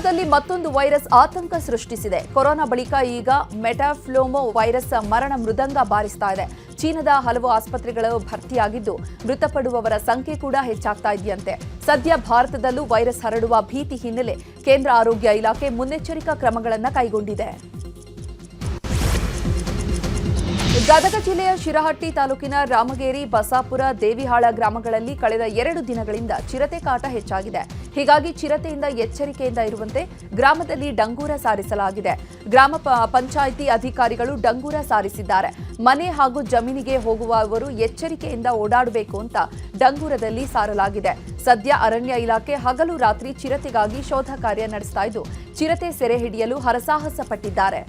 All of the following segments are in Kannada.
ಚೀನಾದಲ್ಲಿ ಮತ್ತೊಂದು ವೈರಸ್ ಆತಂಕ ಸೃಷ್ಟಿಸಿದೆ. ಕೊರೋನಾ ಬಳಿಕ ಈಗ ಮೆಟಾಫ್ಲೋಮೋ ವೈರಸ್ ಮರಣ ಮೃದಂಗ ಬಾರಿಸ್ತಾ ಇದೆ. ಚೀನಾದ ಹಲವು ಆಸ್ಪತ್ರೆಗಳು ಭರ್ತಿಯಾಗಿದ್ದು, ಮೃತಪಡುವವರ ಸಂಖ್ಯೆ ಕೂಡ ಹೆಚ್ಚಾಗ್ತಾ ಇದೆಯಂತೆ. ಸದ್ಯ ಭಾರತದಲ್ಲೂ ವೈರಸ್ ಹರಡುವ ಭೀತಿ ಹಿನ್ನೆಲೆ ಕೇಂದ್ರ ಆರೋಗ್ಯ ಇಲಾಖೆ ಮುನ್ನೆಚ್ಚರಿಕಾ ಕ್ರಮಗಳನ್ನು ಕೈಗೊಂಡಿದೆ. ಗದಗ ಜಿಲ್ಲೆಯ ಶಿರಹಟ್ಟಿ ತಾಲೂಕಿನ ರಾಮಗೇರಿ ಬಸಾಪುರ ದೇವಿಹಾಳ ಗ್ರಾಮಗಳಲ್ಲಿ ಕಳೆದ ಎರಡು ದಿನಗಳಿಂದ ಚಿರತೆ ಕಾಟ ಹೆಚ್ಚಾಗಿದೆ. ಹೀಗಾಗಿ ಚಿರತೆಯಿಂದ ಎಚ್ಚರಿಕೆಯಿಂದ ಇರುವಂತೆ ಗ್ರಾಮದಲ್ಲಿ ಡಂಗೂರ ಸಾರಿಸಲಾಗಿದೆ. ಗ್ರಾಮ ಪಂಚಾಯಿತಿ ಅಧಿಕಾರಿಗಳು ಡಂಗೂರ ಸಾರಿಸಿದ್ದಾರೆ. ಮನೆ ಹಾಗೂ ಜಮೀನಿಗೆ ಹೋಗುವವರು ಎಚ್ಚರಿಕೆಯಿಂದ ಓಡಾಡಬೇಕು ಅಂತ ಡಂಗೂರದಲ್ಲಿ ಸಾರಲಾಗಿದೆ. ಸದ್ಯ ಅರಣ್ಯ ಇಲಾಖೆ ಹಗಲು ರಾತ್ರಿ ಚಿರತೆಗಾಗಿ ಶೋಧ ಕಾರ್ಯ ನಡೆಸ್ತಾ ಇದ್ದು, ಚಿರತೆ ಸೆರೆ ಹಿಡಿಯಲು ಹರಸಾಹಸ ಪಟ್ಟಿದ್ದಾರೆ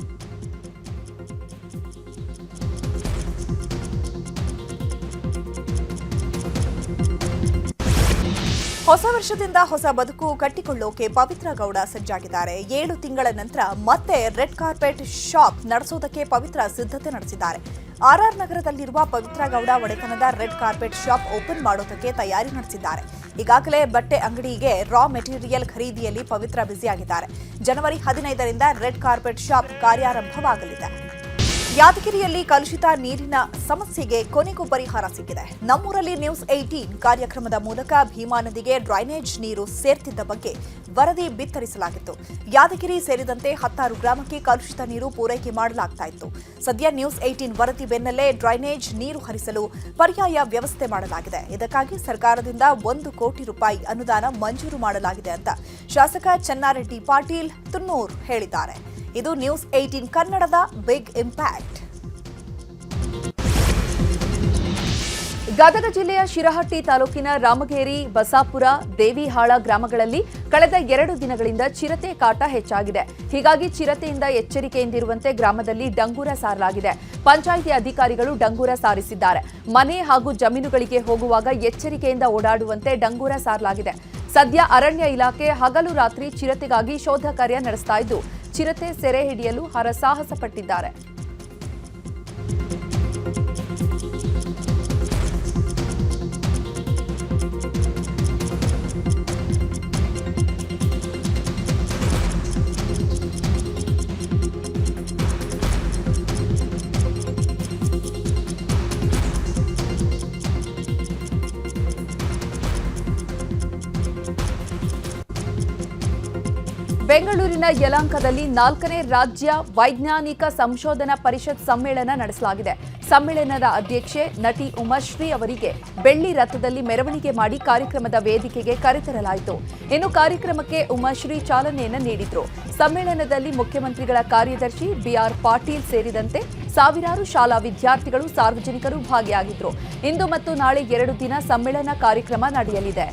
ಹೊಸ ವರ್ಷದಿಂದ ಹೊಸ ಬದುಕು ಕಟ್ಟಿಕೊಳ್ಳೋಕೆ ಪವಿತ್ರ ಗೌಡ ಸಜ್ಜಾಗಿದ್ದಾರೆ. ಏಳು ತಿಂಗಳ ನಂತರ ಮತ್ತೆ ರೆಡ್ ಕಾರ್ಪೆಟ್ ಶಾಪ್ ನಡೆಸೋದಕ್ಕೆ ಪವಿತ್ರ ಸಿದ್ಧತೆ ನಡೆಸಿದ್ದಾರೆ. ಆರ್ಆರ್ ನಗರದಲ್ಲಿರುವ ಪವಿತ್ರ ಗೌಡ ಒಡೆತನದ ರೆಡ್ ಕಾರ್ಪೆಟ್ ಶಾಪ್ ಓಪನ್ ಮಾಡೋದಕ್ಕೆ ತಯಾರಿ ನಡೆಸಿದ್ದಾರೆ. ಈಗಾಗಲೇ ಬಟ್ಟೆ ಅಂಗಡಿಗೆ ರಾ ಮೆಟೀರಿಯಲ್ ಖರೀದಿಯಲ್ಲಿ ಪವಿತ್ರ ಬ್ಯುಸಿಯಾಗಿದ್ದಾರೆ. ಜನವರಿ ಹದಿನೈದರಿಂದ ರೆಡ್ ಕಾರ್ಪೆಟ್ ಶಾಪ್ ಕಾರ್ಯಾರಂಭವಾಗಲಿದೆ. ಯಾದಗಿರಿಯಲ್ಲಿ ಕಲುಷಿತ ನೀರಿನ ಸಮಸ್ಯೆಗೆ ಕೊನೆಗೂ ಪರಿಹಾರ ಸಿಕ್ಕಿದೆ. ನಮ್ಮೂರಲ್ಲಿ ನ್ಯೂಸ್ ಏಯ್ಟೀನ್ ಕಾರ್ಯಕ್ರಮದ ಮೂಲಕ ಭೀಮಾ ನದಿಗೆ ಡ್ರೈನೇಜ್ ನೀರು ಸೇರ್ತಿದ್ದ ಬಗ್ಗೆ ವರದಿ ಬಿತ್ತರಿಸಲಾಗಿತ್ತು. ಯಾದಗಿರಿ ಸೇರಿದಂತೆ ಹತ್ತಾರು ಗ್ರಾಮಕ್ಕೆ ಕಲುಷಿತ ನೀರು ಪೂರೈಕೆ ಮಾಡಲಾಗ್ತಾ ಇತ್ತು. ಸದ್ಯ ನ್ಯೂಸ್ ಏಯ್ಟೀನ್ ವರದಿ ಬೆನ್ನಲ್ಲೇ ಡ್ರೈನೇಜ್ ನೀರು ಹರಿಸಲು ಪರ್ಯಾಯ ವ್ಯವಸ್ಥೆ ಮಾಡಲಾಗಿದೆ. ಇದಕ್ಕಾಗಿ ಸರ್ಕಾರದಿಂದ ಒಂದು ಕೋಟಿ ರೂಪಾಯಿ ಅನುದಾನ ಮಂಜೂರು ಮಾಡಲಾಗಿದೆ ಅಂತ ಶಾಸಕ ಚನ್ನಾರೆಡ್ಡಿ ಪಾಟೀಲ್ ತುನ್ನೂರ್ ಹೇಳಿದ್ದಾರೆ. ಇದು ನ್ಯೂಸ್ ಏಯ್ಟೀನ್ ಕನ್ನಡದ ಬಿಗ್ ಇಂಪ್ಯಾಕ್ಟ್. ಗದಗ ಜಿಲ್ಲೆಯ ಶಿರಹಟ್ಟಿ ತಾಲೂಕಿನ ರಾಮಗೇರಿ, ಬಸಾಪುರ, ದೇವಿಹಾಳ ಗ್ರಾಮಗಳಲ್ಲಿ ಕಳೆದ ಎರಡು ದಿನಗಳಿಂದ ಚಿರತೆ ಕಾಟ ಹೆಚ್ಚಾಗಿದೆ. ಹೀಗಾಗಿ ಚಿರತೆಯಿಂದ ಎಚ್ಚರಿಕೆಯಿಂದಿರುವಂತೆ ಗ್ರಾಮದಲ್ಲಿ ಡಂಗೂರ ಸಾರಲಾಗಿದೆ. ಪಂಚಾಯಿತಿ ಅಧಿಕಾರಿಗಳು ಡಂಗೂರ ಸಾರಿಸಿದ್ದಾರೆ. ಮನೆ ಹಾಗೂ ಜಮೀನುಗಳಿಗೆ ಹೋಗುವಾಗ ಎಚ್ಚರಿಕೆಯಿಂದ ಓಡಾಡುವಂತೆ ಡಂಗೂರ ಸಾರಲಾಗಿದೆ. ಸದ್ಯ ಅರಣ್ಯ ಇಲಾಖೆ ಹಗಲು ರಾತ್ರಿ ಚಿರತೆಗಾಗಿ ಶೋಧ ಕಾರ್ಯ ನಡೆಸ್ತಾ ಇದ್ದು, ಚಿರತೆ ಸೆರೆ ಹಿಡಿಯಲು ಹರಸಾಹಸ ಪಟ್ಟಿದ್ದಾರೆ ಬೆಂಗಳೂರಿನ ಯಲಾಂಕದಲ್ಲಿ ನಾಲ್ಕನೇ ರಾಜ್ಯ ವೈಜ್ಞಾನಿಕ ಸಂಶೋಧನಾ ಪರಿಷತ್ ಸಮ್ಮೇಳನ ನಡೆಸಲಾಗಿದೆ. ಸಮ್ಮೇಳನದ ಅಧ್ಯಕ್ಷೆ ನಟಿ ಉಮಾಶ್ರೀ ಅವರಿಗೆ ಬೆಳ್ಳಿ ರಥದಲ್ಲಿ ಮೆರವಣಿಗೆ ಮಾಡಿ ಕಾರ್ಯಕ್ರಮದ ವೇದಿಕೆಗೆ ಕರೆತರಲಾಯಿತು. ಇನ್ನು ಕಾರ್ಯಕ್ರಮಕ್ಕೆ ಉಮಾಶ್ರೀ ಚಾಲನೆಯನ್ನು ನೀಡಿದ್ರು. ಸಮ್ಮೇಳನದಲ್ಲಿ ಮುಖ್ಯಮಂತ್ರಿಗಳ ಕಾರ್ಯದರ್ಶಿ ಬಿಆರ್ ಪಾಟೀಲ್ ಸೇರಿದಂತೆ ಸಾವಿರಾರು ಶಾಲಾ ವಿದ್ಯಾರ್ಥಿಗಳು ಸಾರ್ವಜನಿಕರು ಭಾಗಿಯಾಗಿದ್ದರು ಇಂದು ಮತ್ತು ನಾಳೆ ಎರಡು ದಿನ ಸಮ್ಮೇಳನ ಕಾರ್ಯಕ್ರಮ ನಡೆಯಲಿದೆ.